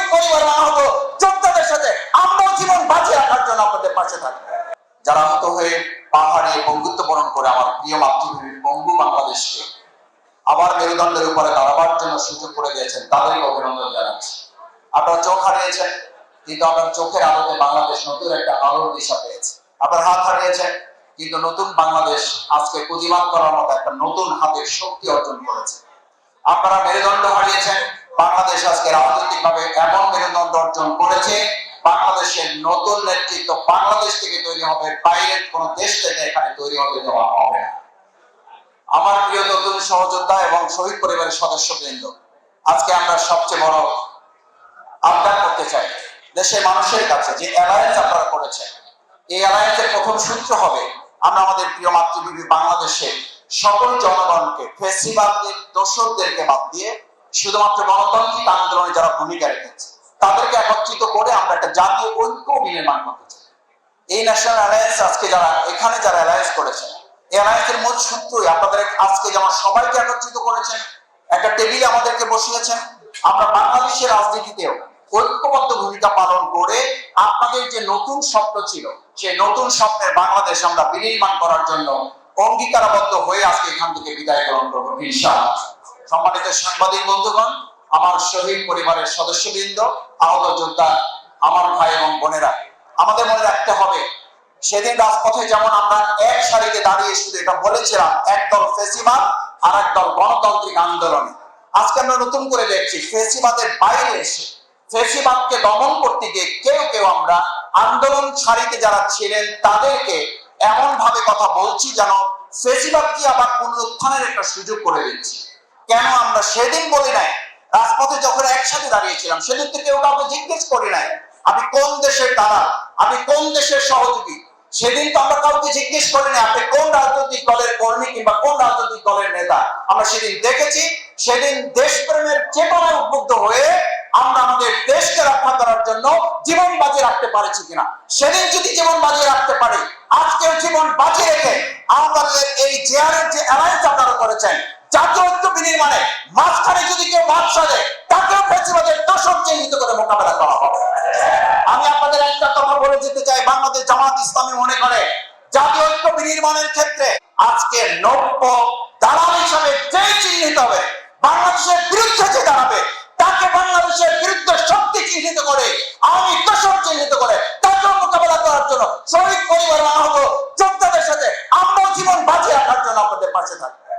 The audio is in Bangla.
অনেক পরিবার আহত যোদ্ধাদের সাথে আমরাও জীবন বাঁচিয়ে রাখার জন্য আপনাদের পাশে থাকব যারা আহত হয়ে পাহাড়ে বঙ্গুত্ব বরণ করে আমার প্রিয় মাতৃভূমি বঙ্গু বাংলাদেশকে আবার মেরুদণ্ডের উপরে দাঁড়াবার জন্য সুযোগ করে দিয়েছেন, তাদেরকে অভিনন্দন জানাচ্ছি। আপনারা চোখ হারিয়েছেন, কিন্তু আপনার চোখের আলোতে বাংলাদেশ নতুন একটা আলোর দিশা পেয়েছে। আপনার হাত হারিয়েছেন, কিন্তু নতুন বাংলাদেশ আজকে প্রতিবাদ করার মতো একটা নতুন হাতের শক্তি অর্জন করেছে। আপনারা মেরুদণ্ড হারিয়েছেন বাংলাদেশ আজকে রাজনৈতিক ভাবে এমন মেরুদণ্ড অর্জন করেছে, বাংলাদেশের নতুন নেতৃত্ব বাংলাদেশ থেকে তৈরি হবে, বাইরের কোন দেশ থেকে এখানে তৈরি হবে দেওয়া হবে আমার প্রিয় নতুন সহযোদ্ধা এবং শহীদ পরিবারের সদস্যবৃন্দ, আজকে আমরা সবচেয়ে বড় আবদার করতে চাই দেশের মানুষের কাছে যে অ্যালায়েন্স আপনারা করেছেন। এই অ্যালায়েন্সের প্রথম সূত্র হবে, আমরা আমাদের প্রিয় মাতৃভূমি বাংলাদেশের সকল জনগণকে ফেসিবাদের দোষরদেরকে বাদ দিয়ে শুধুমাত্র গণতান্ত্রিক আন্দোলনে যারা ভূমিকা রেখেছে, তাদেরকে একত্রিত করে আমরা একটা জাতীয় ঐক্য বিনির্মাণ করতে চাই। এই ন্যাশনাল অ্যালায়েন্স আজকে যারা, এখানে যারা অ্যালায়েন্স করেছেন, এই অ্যালায়েন্সের মূল সূত্রই আপনাদের আজকে যেমন সবাইকে একত্রিত করেছেন, একটা টেবিলে আমাদেরকে বসিয়েছেন, আমরা বাংলাদেশের রাজনীতিতেও ঐক্যবদ্ধ ভূমিকা পালন করে আপনাদের যে নতুন স্বপ্ন ছিল, সেই নতুন স্বপ্নের বাংলাদেশ আমরা বিনির্মাণ করার জন্য অঙ্গীকারবদ্ধ হয়ে আজকে এখান থেকে বিদায় গ্রহণ করব, ইনশাআল্লাহ। সম্মানিত সাংবাদিক বন্ধুগণ, আমার শহীদ পরিবারের সদস্যবৃন্দ, আহত যোদ্ধা, আমার ভাই এবং বোনেরা, আমাদের মনে রাখতে হবে, সেদিন রাজপথে যেমন আমরা এক সারিতে দাঁড়িয়ে শুধু এটা বলেছিলাম একদল ফেসিবাদ আর একদল গণতান্ত্রিক আন্দোলনে। আজকে আমরা নতুন করে দেখছি, ফেসিবাদের বাইরে এসে, ফেসিবাদকে দমন করতে গিয়ে কেউ কেউ আমরা আন্দোলন সারিতে যারা ছিলেন, তাদেরকে এমন ভাবে কথা বলছি যেন ফেসিবাদ ফেসিবাদকে আবার পুনরুত্থানের একটা সুযোগ করে দিচ্ছি। কেন আমরা সেদিন বলি নাই? রাজপথে যখন একসাথে দাঁড়িয়েছিলাম, সেদিন তো কেউ কাউকে জিজ্ঞেস করি নাই, আপনি কোন দেশের দাদা আপনি কোন দেশের সহযোগী? সেদিন তো আমরা কাউকে জিজ্ঞেস করি না আপনি কোন রাজনৈতিক দলের কর্মী কিংবা কোন রাজনৈতিক দলের নেতা? আমরা সেদিন দেখেছি, সেদিন দেশপ্রেমের চেতনায় উদ্বুদ্ধ হয়ে আমরা আমাদের দেশকে রক্ষা করার জন্য জীবন বাজি রাখতে পারেছি কিনা। সেদিন যদি জীবন বাজি রাখতে পারি আজকেও জীবন বাজি রেখে আমাদের এই জেয়ারের যে অ্যালায়েন্স আপনারা করেছেন, জাতীয় বিনির্মাণে মাঝখানে যদি কেউ বাদ সাজে তাকেও ফেসিবাদের দশক চিহ্নিত করে মোকাবেলা করা হবে। আমি আপনাদের একটা কথা বলে যেতে চাই, বাংলাদেশ জামাত ইসলামী মনে করে, জাতীয় ঐক্য বিনির্মাণের ক্ষেত্রে আজকে নব্য দালাল হিসাবে যে চিহ্নিত হবে, বাংলাদেশের বিরুদ্ধে যে দাঁড়াবে, তাকে বাংলাদেশের বিরুদ্ধে শক্তি চিহ্নিত করে, আমি দশক চিহ্নিত করে, তাকেও মোকাবেলা করার জন্য শহীদ পরিবার আহত, যোদ্ধাদের সাথে আমরাও জীবন বাঁচিয়ে রাখার জন্য আপনাদের পাশে থাকব।